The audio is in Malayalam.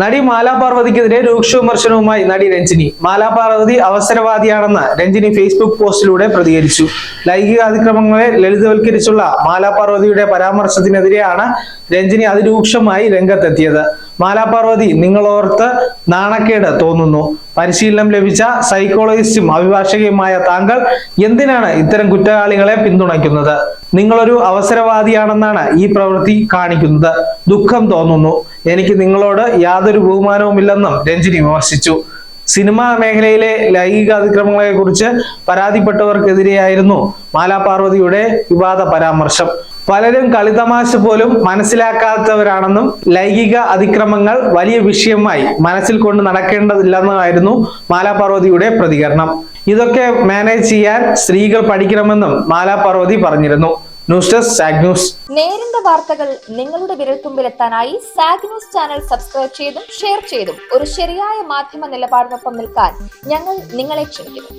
നടി മാലാപാർവതിക്കെതിരെ രൂക്ഷ വിമർശനവുമായി നടി രഞ്ജിനി. മാലാപാർവതി അവസരവാദിയാണെന്ന് രഞ്ജിനി ഫേസ്ബുക്ക് പോസ്റ്റിലൂടെ പ്രതികരിച്ചു. ലൈംഗിക അതിക്രമങ്ങളെ ലളിതവൽക്കരിച്ചുള്ള മാലാപാർവതിയുടെ പരാമർശത്തിനെതിരെയാണ് രഞ്ജിനി അതിരൂക്ഷമായി രംഗത്തെത്തിയത്. മാലാപാർവതി നിങ്ങളോർത്ത് നാണക്കേട് തോന്നുന്നു. പരിശീലനം ലഭിച്ച സൈക്കോളജിസ്റ്റും അഭിഭാഷകയുമായ താങ്കൾ എന്തിനാണ് ഇത്തരം കുറ്റവാളികളെ പിന്തുണയ്ക്കുന്നത്? നിങ്ങളൊരു അവസരവാദിയാണെന്നാണ് ഈ പ്രവൃത്തി കാണിക്കുന്നത്. ദുഃഖം തോന്നുന്നു. എനിക്ക് നിങ്ങളോട് യാതൊരു ബഹുമാനവുമില്ലെന്നും രഞ്ജിനി വിമർശിച്ചു. സിനിമാ മേഖലയിലെ ലൈംഗിക അതിക്രമങ്ങളെ കുറിച്ച് പരാതിപ്പെട്ടവർക്കെതിരെയായിരുന്നു മാലാപാർവതിയുടെ വിവാദ പരാമർശം. പലരും കളിതമാശ പോലും മനസ്സിലാക്കാത്തവരാണെന്നും ലൈംഗിക അതിക്രമങ്ങൾ വലിയ വിഷയമായി മനസ്സിൽ കൊണ്ട് നടക്കേണ്ടതില്ലെന്നായിരുന്നു മാലാപാർവതിയുടെ പ്രതികരണം. ഇതൊക്കെ മാനേജ് ചെയ്യാൻ സ്ത്രീകൾ പഠിക്കണമെന്നും മാലാപാർവതി പറഞ്ഞിരുന്നു. News desk Sag news. നേരിന്റെ വാർത്തകൾ നിങ്ങളുടെ വിരൽത്തുമ്പിലെത്താനായി സാഗ് ന്യൂസ് ചാനൽ സബ്സ്ക്രൈബ് ചെയ്തും ഷെയർ ചെയ്തും ഒരു ശരിയായ മാധ്യമ നിലപാടിനൊപ്പം നിൽക്കാൻ ഞങ്ങൾ നിങ്ങളെ ക്ഷണിക്കുന്നു.